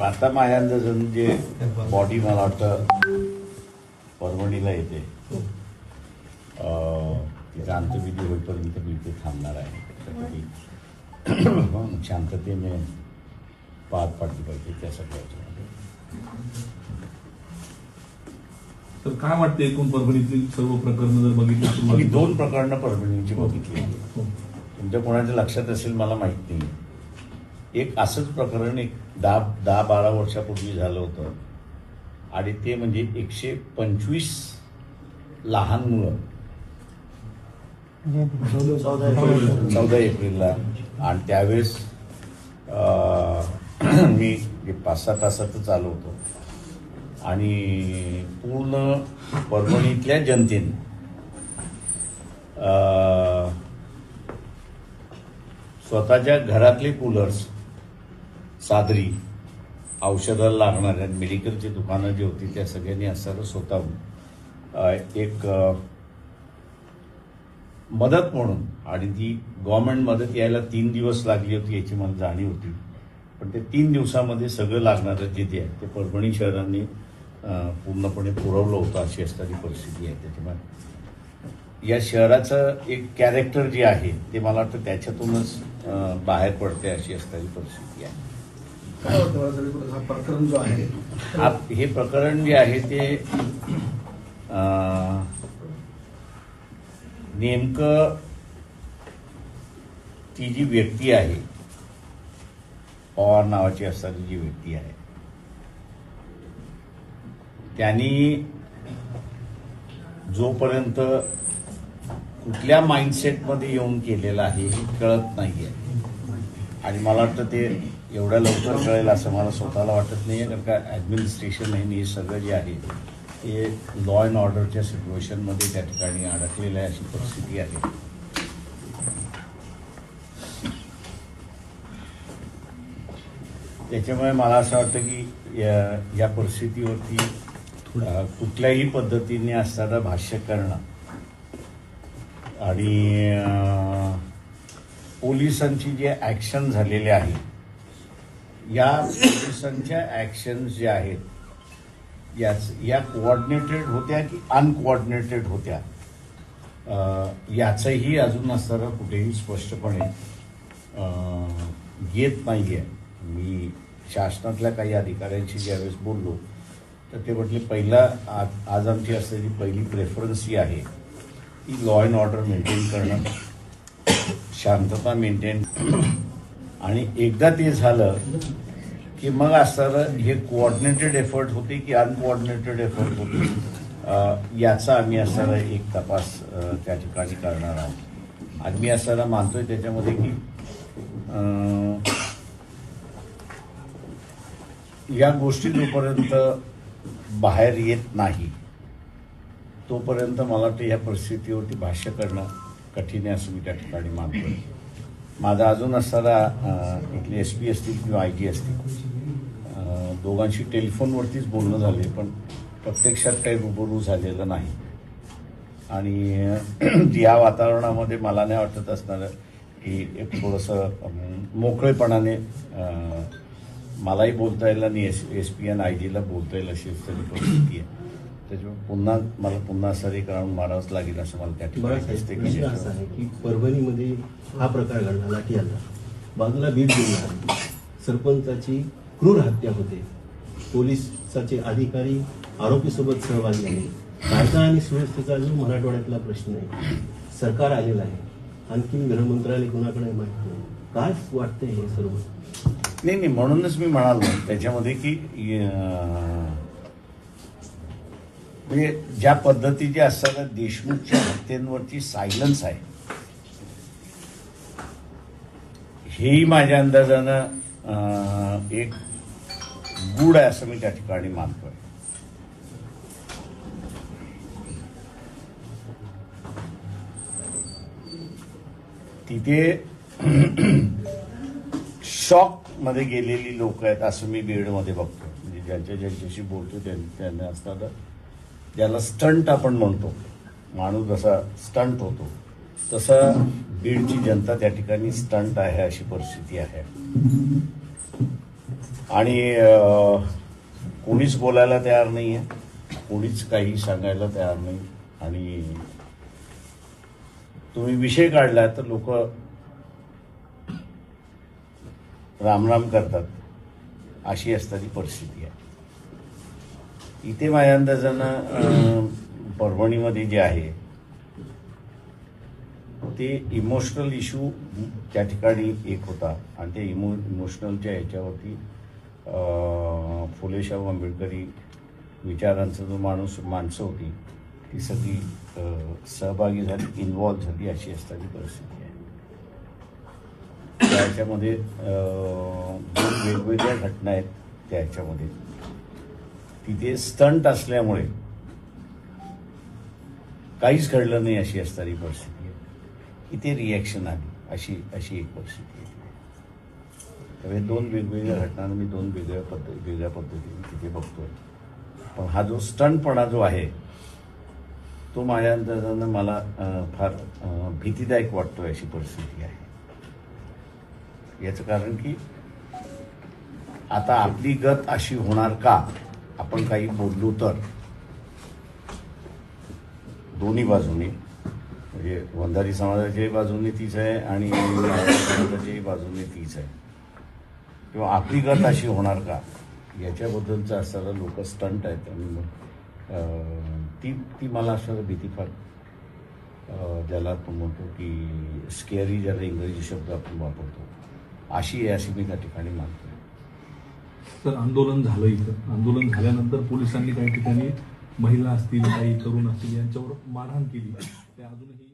माझ्या अंदाजानं जे बॉडी मला वाटतं परभणीला येते. अं, तिचा अंत्यविधी होईपर्यंत मी इथे थांबणार आहे. शांततेने पार पाडली पाहिजे त्या सगळ्याच्या तर काय वाटतं एकूण परभणीतली सर्व प्रकरणं जर बघितली दोन प्रकरणं परभणीची बघितली हो. तुमच्या कोणाच्या लक्षात असेल मला माहीत नाही. एक असंच प्रकरण एक दहा दहा बारा वर्षापूर्वी झालं होतं. आणि ते म्हणजे एकशे पंचवीस लहान मुलं चौदा एप्रिलला. आणि त्यावेळेस मी पाच सहा तासातच आलो होतो. आणि पूर्ण परभणीतल्या जनतेने स्वतःच्या घरातले कूलर्स सादरी औषधाला लागणाऱ्या मेडिकलची दुकानं जी होती त्या सगळ्यांनी असं स्वतःहून एक मदत म्हणून आणि ती गव्हर्मेंट मदत यायला तीन दिवस लागली होती याची मला जाणीव होती. पण ते तीन दिवसामध्ये सगळं लागणारं जे ते आहे ते परभणी शहरांनी पूर्णपणे पुरवलं होतं अशी असणारी परिस्थिती आहे त्याच्यामुळे. या शहराचं एक कॅरेक्टर जे आहे ते मला वाटतं त्याच्यातूनच बाहेर पडते अशी असणारी परिस्थिती आहे. काय वाटतं हा प्रकरण जो आहे? हे प्रकरण जे आहे ते नेमकं ती जी व्यक्ती आहे पवार नावाची असणारी जी व्यक्ती आहे त्यांनी जोपर्यंत कुठल्या माइंडसेटमध्ये येऊन केलेलं आहे हे कळत नाही आहे आणि मला वाटतं ते एवढ्या लवकर कळेल असं मला स्वतःला वाटत नाही आहे कारण का ॲडमिनिस्ट्रेशन हे हे सगळं जे आहे ते लॉ अँड ऑर्डरच्या सिच्युएशनमध्ये त्या ठिकाणी अडकलेलं आहे अशी परिस्थिती आहे. त्याच्यामुळे मला असं वाटतं की या या परिस्थितीवरती कुठल्याही पद्धतीने असताना भाष्य करणं आणि पोलिसांची जे ॲक्शन झालेले आहे या पोलिसांच्या ॲक्शन्स ज्या आहेत याच या कोऑर्डिनेटेड होत्या की अनकोऑर्डिनेटेड होत्या? याचंही अजून असताना कुठेही स्पष्टपणे येत नाही आहे मी शासनातल्या काही अधिकाऱ्यांशी ज्यावेळेस बोललो तर ते म्हटले पहिला आज आज आमची असलेली पहिली प्रेफरन्स ही आहे की लॉ अँड ऑर्डर मेंटेन करणं. शांतता मेंटेन आणि एकदा ते झालं की मग असं हे कोऑर्डिनेटेड एफर्ट होते की अनकोऑर्डिनेटेड एफर्ट होते? याचा आम्ही असताना एक तपास त्या ठिकाणी करणार आहोत. आणि मी असताना मानतोय त्याच्यामध्ये की या गोष्टी जोपर्यंत बाहेर येत नाही तोपर्यंत मला वाटतं या परिस्थितीवरती भाष्य करणं कठीण आहे असं मी त्या ठिकाणी मानतोय. माझा अजून असणारा अं, इथले एस पी असतील किंवा आय टी असतील. दोघांशी टेलिफोनवरतीच बोलणं झाले पण प्रत्यक्षात काही रुबरू झालेलं नाही. आणि या वातावरणामध्ये मला नाही वाटत असणार की एक थोडंसं मोकळेपणाने मलाही बोलता येईल आणि S S P N I जीला बोलता येईल अशी परिस्थिती आहे. त्याच्यामुळे पुन्हा मला पुन्हा सर एक राऊंड मारावंच लागेल असं मला त्या ठिकाणी असा आहे की परभणीमध्ये हा प्रकार घडला लाठी हल्ला. बाजूला बीड जिल्हा सरपंचाची क्रूर हत्या होते. पोलिसाचे अधिकारी आरोपीसोबत सहभागी आहे कायदा आणि सुव्यवस्थेचा जो मराठवाड्यातला प्रश्न आहे. सरकार आलेलं आहे. आणखी गृहमंत्रालय कुणाकडे माहिती नाही. काय वाटतंय हे सर्व? नाही नाही म्हणूनच मी म्हणालो त्याच्यामध्ये की म्हणजे ज्या पद्धतीचे असताना देशमुखच्या हत्येंवरती सायलन्स आहे. हेही माझ्या अंदाजानं एक गुड आहे असं मी त्या ठिकाणी मानतोय. तिथे शॉकमध्ये गेलेली लोक आहेत असं मी बीडमध्ये बघतो म्हणजे ज्यांच्या ज्यांच्याशी बोलतो त्यांना असताना ज्याला स्टंट आपण म्हणतो. माणूस जसा स्टंट होतो तसा बीडची जनता त्या ठिकाणी स्टंट आहे अशी परिस्थिती आहे. आणि कोणीच बोलायला तयार नाही आहे कोणीच काही सांगायला तयार नाही. आणि तुम्ही विषय काढला तर लोक रामराम करतात. अशी असणारी परिस्थिती आहे. इथे माझ्या अंदाजानं परभणीमध्ये जे आहे ते इमोशनल इश्यू त्या ठिकाणी एक होता. आणि ते इमो इमोशनलच्या ह्याच्यावरती फुलेशाहू आंबेडकरी विचारांचा जो माणूस माणसं होती ती सगळी सहभागी झाली इन्वॉल्व झाली अशी असणारी परिस्थिती आहे. त्या दोन वेगवेगळ्या घटना आहेत त्या ह्याच्यामध्ये तिथे स्टंट असल्यामुळे काहीच घडलं नाही अशी असणारी परिस्थिती आहे. इथे रिॲक्शन आली अशी अशी एक परिस्थिती आहे त्यामुळे दोन वेगवेगळ्या घटना मी दोन वेगळ्या पद्धती वेगळ्या पद्धतीने तिथे बघतोय. पण हा जो स्टंटपणा जो आहे तो माझ्या अंदाजानं मला फार भीतीदायक वाटतोय अशी परिस्थिती आहे. याचं कारण की आता आपली गत अशी होणार का? आपण काही बोललो तर. दोन्ही बाजूने. म्हणजे वंधारी समाजाच्याही बाजूने तीच आहे आणि समाजाच्याही बाजूने तीच आहे. किंवा आपली गत अशी होणार का? याच्याबद्दलचं असणारं लोक स्टंट आहेत आणि मग ती ती मला असणारं भीती फार ज्याला आपण म्हणतो की स्केअरी ज्याला इंग्रजी शब्द आपण वापरतो. अशी आहे अशी मी त्या ठिकाणी मानतो. तर आंदोलन झालं इथं. आंदोलन झाल्यानंतर पोलिसांनी काही ठिकाणी महिला असतील काही तरुण असतील यांच्यावर मारहाण केली. ते अजूनही